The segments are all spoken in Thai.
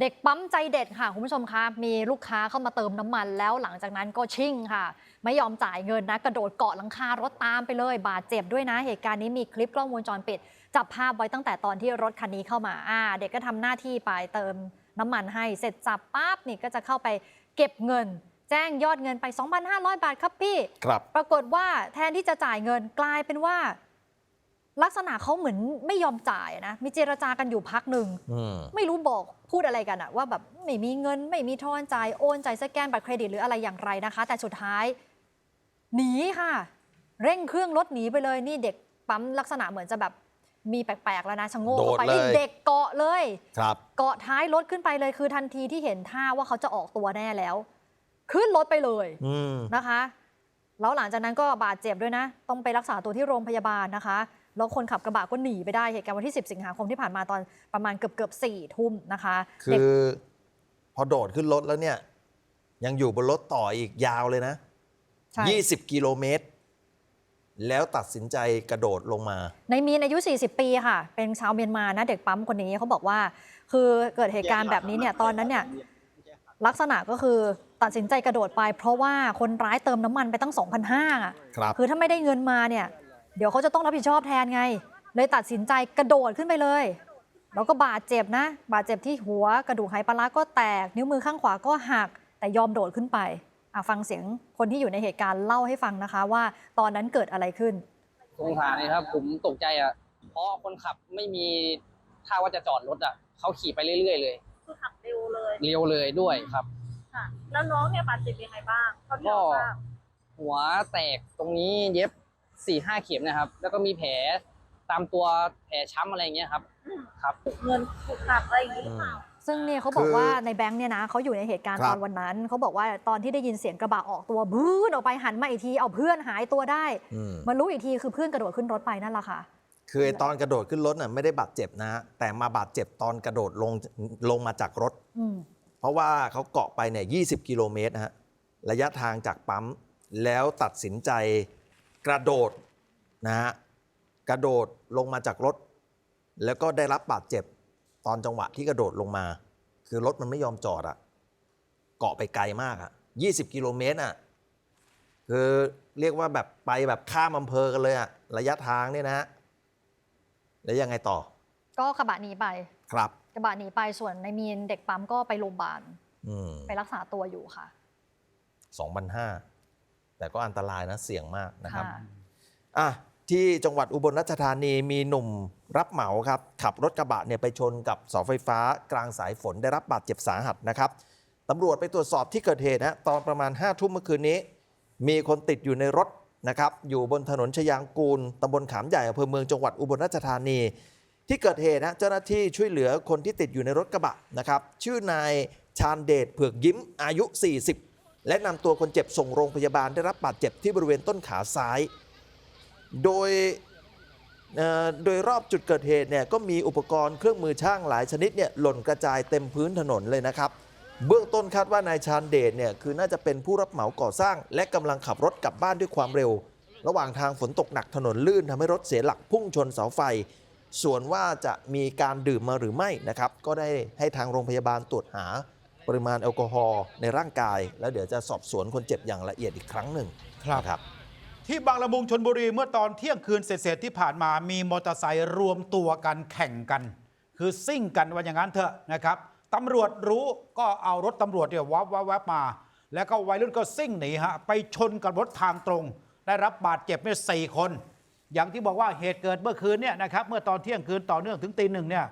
เด็กปั๊มใจเด็ดค่ะคุณผู้ชมคะมีลูกค้าเข้ามาเติมน้ำมันแล้วหลังจากนั้นก็ชิ่งค่ะ ไม่ยอมจ่ายเงินนะกระโดดเกาะหลังคารถตามไปเลย บาดเจ็บด้วยนะ เหตุการณ์นี้มีคลิปกล้องวงจรปิด จับภาพไว้ตั้งแต่ตอนที่รถคันนี้เข้ามาอ่าเด็กก็ทำหน้าที่ไปเติมน้ำมันให้เสร็จจับปั๊บนี่ก็จะเข้าไปเก็บเงิน แจ้งยอดเงินไป 2,500 บาทครับพี่ครับปรากฏว่าแทนที่จะจ่ายเงินกลายเป็นว่า ลักษณะเขาเหมือนไม่ยอมจ่ายนะมีเจรจากันอยู่พักหนึ่งอืมไม่รู้บอกพูดอะไรกันอะว่าแบบไม่มีเงิน ไม่มีทอนจ่ายโอนจ่ายสแกนบัตรเครดิตหรืออะไรอย่างไรนะคะ แต่สุดท้าย หนีค่ะ เร่งเครื่องรถหนีไปเลยนี่เด็กปั๊มลักษณะเหมือนจะแบบมีแปลกๆแล้วนะชะโงกโดดเข้าไปเลยนี่เด็กเกาะเลยครับเกาะท้ายรถขึ้นไปเลยคือทันทีที่เห็นท่าว่าเขาจะออกตัวแน่แล้ว ขึ้นรถไปเลยอืมนะคะ แล้วหลังจากนั้นก็บาดเจ็บด้วยนะ ต้องไปรักษาตัวที่โรงพยาบาลนะคะ แล้วคนขับกระบะก็หนีไปได้เหตุการณ์วันที่ 10 สิงหาคมที่ผ่านมาตอนประมาณเกือบเกือบสี่ทุ่มนะคะคืเด็กอพอโดดขึ้นรถแล้วเนี่ย ยังอยู่บนรถต่ออีกยาวเลยนะ ใช่20 กิโลเมตร แล้วตัดสินใจกระโดดลงมา ในมีนอายุ 40 ปีค่ะ เป็นชาวเมียนมานะเด็กปั๊มคนนี้เขาบอกว่า คือเกิดเหตุการณ์แบบนี้เนี่ยตอนนั้นเนี่ย ลักษณะก็คือตัดสินใจกระโดดไป เพราะว่าคนร้ายเติมน้ำมันไปตั้ง2,500อะครับ คือถ้าไม่ได้เงินมาเนี่ย เดี๋ยวเขาจะต้องรับผิดชอบแทนไง เลยตัดสินใจกระโดดขึ้นไปเลย แล้วก็บาดเจ็บนะ บาดเจ็บที่หัวกระดูกไหปลาร้าก็แตก นิ้วมือข้างขวาก็หัก แต่ยอมโดดขึ้นไปอะฟังเสียงคนที่อยู่ในเหตุการณ์เล่าให้ฟังนะคะว่าตอนนั้นเกิดอะไรขึ้น สงสารเลยครับ ผมตกใจอะ เพราะคนขับไม่มีท่าว่าจะจอดรถอะเขาขี่ไปเรื่อยๆเลย คือขับเร็วเลย เร็วเลยด้วยครับค่ะแล้วน้องเนี่ยบาดเจ็บยังไงบ้างเท่าที่เราทราบหัวแตกตรงนี้เย็บ สี่ห้าเข็มนะครับ แล้วก็มีแผลตามตัวแผลช้ำอะไรอย่างเงี้ยครับ ครับ เงินถูกหักอะไรอย่างนี้หรือเปล่า ซึ่งเนี่ยเขาบอกคือว่าในแบงค์เนี่ยนะเขาอยู่ในเหตุการณ์ครับ ตอนวันนั้นเขาบอกว่าตอนที่ได้ยินเสียงกระบะออกตัวบื้นออกไปหันมาอีกทีเอาเพื่อนหายตัวได้อืม มารู้อีกทีคือเพื่อนกระโดดขึ้นรถไปนั่นแหละค่ะ คือไอ้ตอนกระโดดขึ้นรถน่ะไม่ได้บาดเจ็บนะแต่มาบาดเจ็บตอนกระโดดลงลงมาจากรถ อืม เพราะว่าเขาเกาะไปเนี่ย20กิโลเมตรนะฮะ ระยะทางจากปั๊ม แล้วตัดสินใจ กระโดดนะฮะกระโดดลงมาจากรถ แล้วก็ได้รับบาดเจ็บตอนจังหวะที่กระโดดลงมา คือรถมันไม่ยอมจอดอะเกาะไปไกลมากอะ20 กิโลเมตรอะคือเรียกว่าแบบไปแบบข้ามอำเภอกันเลยอะระยะทางเนี่ยนะฮะแล้วยังไงต่อ ก็กระบะหนีไป ครับ กระบะหนีไปส่วนในมีนเด็กปั๊มก็ไปโรงพยาบาลอืมไปรักษาตัวอยู่ค่ะ 2,500 แต่ก็อันตรายนะเสี่ยงมากนะครับค่ะอะที่จังหวัดอุบลราชธานีมีหนุ่มรับเหมาครับ ขับรถกระบะเนี่ยไปชนกับเสาไฟฟ้ากลางสายฝนได้รับบาดเจ็บสาหัสนะครับตำรวจไปตรวจสอบที่เกิดเหตุนะตอนประมาณ5้าทุ่มเมื่อคืนนี้ มีคนติดอยู่ในรถนะครับ อยู่บนถนนชยางกูลตำบลขามใหญ่อำเภอเมืองจังหวัดอุบลราชธานี ที่เกิดเหตุนะเจ้าหน้าที่ช่วยเหลือคนที่ติดอยู่ในรถกระบะนะครับ ชื่อนายชาญเดชเผือกยิ้มอายุ 40 และนำตัวคนเจ็บส่งโรงพยาบาลได้รับบาดเจ็บที่บริเวณต้นขาซ้าย โดยโดยรอบจุดเกิดเหตุเนี่ยก็มีอุปกรณ์เครื่องมือช่างหลายชนิดเนี่ยหล่นกระจายเต็มพื้นถนนเลยนะครับ เบื้องต้นคาดว่านายชาญเดชเนี่ยคือน่าจะเป็นผู้รับเหมาก่อสร้าง และกำลังขับรถกลับบ้านด้วยความเร็ว ระหว่างทางฝนตกหนักถนนลื่นทำให้รถเสียหลักพุ่งชนเสาไฟ ส่วนว่าจะมีการดื่มมาหรือไม่นะครับก็ได้ให้ทางโรงพยาบาลตรวจหา ปริมาณแอลกอฮอล์ในร่างกาย แล้วเดี๋ยวจะสอบสวนคนเจ็บอย่างละเอียดอีกครั้งหนึ่งครับ นะครับ ที่บางละมุงชนบุรีเมื่อตอนเที่ยงคืนเศษๆที่ผ่านมามีมอเตอร์ไซค์รวมตัวกันแข่งกัน คือซิ่งกันว่าอย่างนั้นเถอะนะครับตำรวจรู้ก็เอารถตำรวจเนี่ยวับวับวับมา แล้วก็วัยรุ่นก็ซิ่งหนีฮะไปชนกับรถทางตรง ได้รับบาดเจ็บเนี่ยสี่คน อย่างที่บอกว่าเหตุเกิดเมื่อคืนเนี่ยนะครับเมื่อตอนเที่ยงคืนต่อเนื่องถึงตีหนึ่งเนี่ย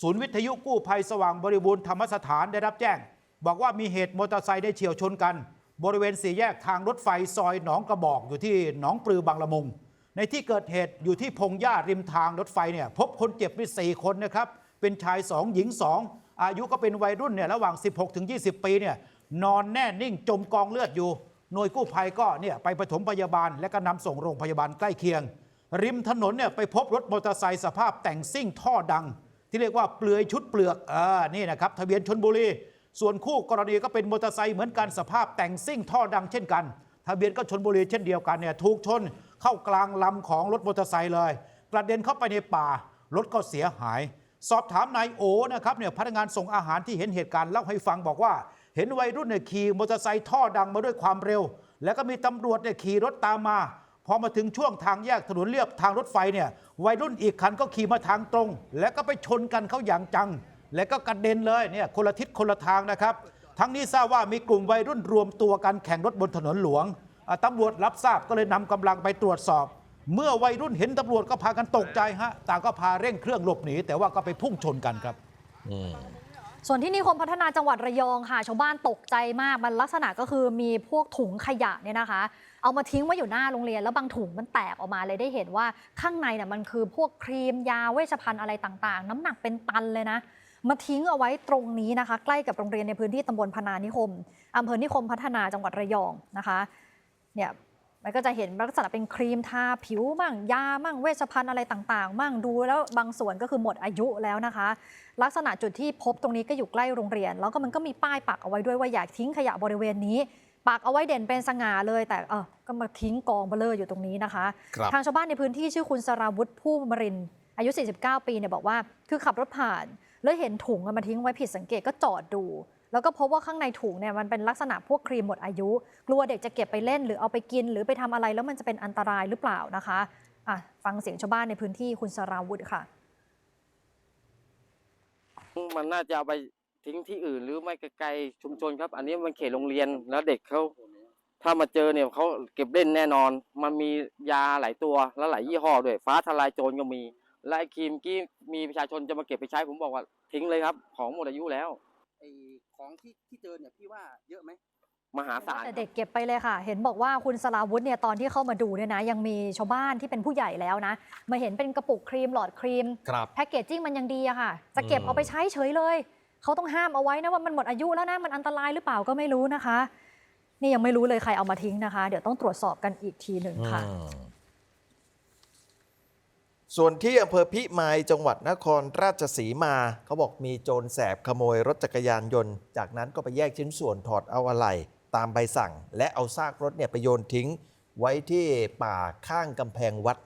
ศูนย์วิทยุกู้ภัยสว่างบริบูรณ์ธรรมสถานได้รับแจ้ง บอกว่ามีเหตุมอเตอร์ไซค์ได้เฉียวชนกัน บริเวณสี่แยกทางรถไฟซอยหนองกระบอกอยู่ที่หนองปลือบางละมุง ในที่เกิดเหตุอยู่ที่พงหญ้าริมทางรถไฟเนี่ยพบคนเจ็บมีสี่คนนะครับเป็นชายสองหญิงสองอายุก็เป็นวัยรุ่นเนี่ยระหว่าง 16 ถึง 20 ปีเนี่ยนอนแน่นิ่งจมกองเลือดอยู่ หน่วยกู้ภัยก็เนี่ยไปปฐมพยาบาล และก็นำส่งโรงพยาบาลใกล้เคียง ริมถนนเนี่ยไปพบรถมอเตอร์ไซค์สภาพแต่งซิ่งท่อดัง ที่เรียกว่าเปลือยชุดเปลือกเออนี่นะครับทะเบียนชนบุรี ส่วนคู่กรณีก็เป็นมอเตอร์ไซค์เหมือนกันสภาพแต่งซิ่งท่อดังเช่นกัน ทะเบียนก็ชนบุรีเช่นเดียวกันเนี่ยถูกชนเข้ากลางลำของรถมอเตอร์ไซค์เลย กระเด็นเข้าไปในป่ารถก็เสียหาย สอบถามนายโอนะครับเนี่ยพนักงานส่งอาหารที่เห็นเหตุการณ์เล่าให้ฟังบอกว่า เห็นวัยรุ่นเนี่ยขี่มอเตอร์ไซค์ท่อดังมาด้วยความเร็ว แล้วก็มีตำรวจเนี่ยขี่รถตามมาพอมาถึงช่วงทางแยกถนนเลียบทางรถไฟเนี่ยวัยรุ่นอีกคันก็ขี่มาทางตรง แล้วก็ไปชนกันเข้าอย่างจัง แล้วก็กระเด็นเลยเนี่ยคนละทิศคนละทางนะครับ ทั้งนี้ทราบว่ามีกลุ่มวัยรุ่นรวมตัวกันแข่งรถบนถนนหลวงอะตำรวจรับทราบก็เลยนำกำลังไปตรวจสอบ เมื่อวัยรุ่นเห็นตำรวจก็พากันตกใจฮะต่างก็พาเร่งเครื่องหลบหนีแต่ว่าก็ไปพุ่งชนกันครับอืมส่วนที่นิคมพัฒนาจังหวัดระยองค่ะชาวบ้านตกใจมากมันลักษณะก็คือมีพวกถุงขยะเนี่ยนะคะ เอามาทิ้งไว้อยู่หน้าโรงเรียน แล้วบางถุงมันแตกออกมาเลยได้เห็นว่าข้างในเนี่ยมันคือพวกครีมยาเวชภัณฑ์อะไรต่างๆ น้ำหนักเป็นตันเลยนะ มาทิ้งเอาไว้ตรงนี้นะคะ ใกล้กับโรงเรียนในพื้นที่ตำบลพนานิคมอำเภอนิคมพัฒนาจังหวัดระยองนะคะเนี่ยมันก็จะเห็นลักษณะเป็นครีมทาผิวมั่งยามั่งเวชภัณฑ์อะไรต่างๆ มั่งดูแล้วบางส่วนก็คือหมดอายุแล้วนะคะ ลักษณะจุดที่พบตรงนี้ก็อยู่ใกล้โรงเรียน แล้วก็มันก็มีป้ายปักเอาไว้ด้วยว่าอยากทิ้งขยะบริเวณนี้ปักเอาไว้เด่นเป็นสง่าเลย แต่เออก็มาทิ้งกองเบลเลอร์อยู่ตรงนี้นะคะครับทางชาวบ้านในพื้นที่ชื่อคุณสราวุฒิผู้มรินทร์อายุ 49 ปีเนี่ยบอกว่า คือขับรถผ่าน แล้วเห็นถุงมาทิ้งไว้ผิดสังเกตก็จอดดู แล้วก็พบว่าข้างในถุงเนี่ยมันเป็นลักษณะพวกครีมหมดอายุ กลัวเด็กจะเก็บไปเล่นหรือเอาไปกิน หรือไปทำอะไรแล้วมันจะเป็นอันตรายหรือเปล่านะคะอะฟังเสียงชาวบ้านในพื้นที่คุณสราวุฒิค่ะ มันน่าจะเอาไปทิ้งที่อื่นหรือไม่ไกลๆชุมชนครับ อันนี้มันเขตโรงเรียนแล้วเด็กเขาถ้ามาเจอเนี่ยเขาเก็บเล่นแน่นอน มันมียาหลายตัวแล้วหลายยี่ห้อด้วย ฟ้าทลายโจรก็มี และไอ้ครีมกี้มีประชาชนจะมาเก็บไปใช้ผมบอกว่าทิ้งเลยครับ ของหมดอายุแล้ว ไอของที่ที่เจอเนี่ยพี่ว่าเยอะไหมมหาศาลแต่เด็กเก็บไปเลยค่ะ เห็นบอกว่าคุณสลาวุธเนี่ยตอนที่เข้ามาดูเนี่ยนะ ยังมีชาวบ้านที่เป็นผู้ใหญ่แล้วนะ มาเห็นเป็นกระปุกครีมหลอดครีมครับแพ็กเกจจิ้งมันยังดีอะค่ะ จะเก็บอืมเอาไปใช้เฉยเลย เขาต้องห้ามเอาไว้นะว่ามันหมดอายุแล้วนะมันอันตรายหรือเปล่าก็ไม่รู้นะคะ นี่ยังไม่รู้เลยใครเอามาทิ้งนะคะ เดี๋ยวต้องตรวจสอบกันอีกทีหนึ่งค่ะอืม ส่วนที่อำเภอพิมายจังหวัดนครราชสีมา เขาบอกมีโจรแสบขโมยรถจักรยานยนต์ จากนั้นก็ไปแยกชิ้นส่วนถอดเอาอะไหล่ตามใบสั่ง และเอาซากรถเนี่ยไปโยนทิ้ง ไว้ที่ป่าข้างกำแพงวัด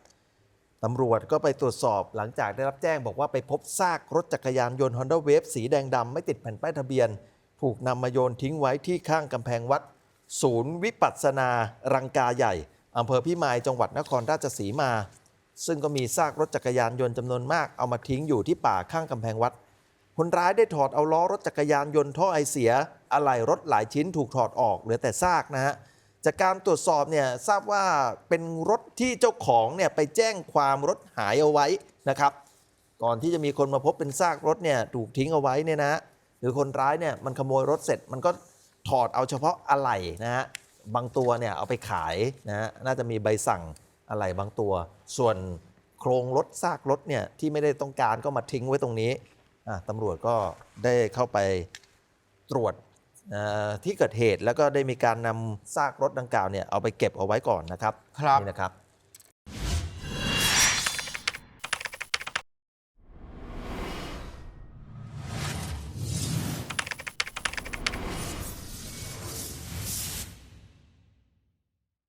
ตำรวจก็ไปตรวจสอบหลังจากได้รับแจ้งบอกว่าไปพบซากรถจักรยานยนต์ Honda Wave สีแดงดำไม่ติดแผ่นป้ายทะเบียน ถูกนำมาโยนทิ้งไว้ที่ข้างกำแพงวัด ศูนย์วิปัสสนา รังกาใหญ่อำเภอพิมายจังหวัดนครราชสีมา ซึ่งก็มีซากรถจักรยานยนต์จำนวนมากเอามาทิ้งอยู่ที่ป่าข้างกำแพงวัด คนร้ายได้ถอดเอาล้อรถจักรยานยนต์ท่อไอเสีย อะไหล่รถหลายชิ้นถูกถอดออกเหลือแต่ซากนะฮะจากการตรวจสอบเนี่ยทราบว่าเป็นรถที่เจ้าของเนี่ยไปแจ้งความรถหายเอาไว้นะครับ ก่อนที่จะมีคนมาพบเป็นซากรถเนี่ยถูกทิ้งเอาไว้เนี่ยนะหรือคนร้ายเนี่ยมันขโมยรถเสร็จมันก็ถอดเอาเฉพาะอะไหล่นะฮะบางตัวเนี่ยเอาไปขายนะฮะน่าจะมีใบสั่ง อะไหล่บางตัว ส่วนโครงรถซากรถเนี่ยที่ไม่ได้ต้องการก็มาทิ้งไว้ตรงนี้อะตำรวจก็ได้เข้าไปตรวจเอ่อที่เกิดเหตุแล้วก็ได้มีการนำซากรถดังกล่าวเนี่ยเอาไปเก็บเอาไว้ก่อนนะครับครับนี่นะครับ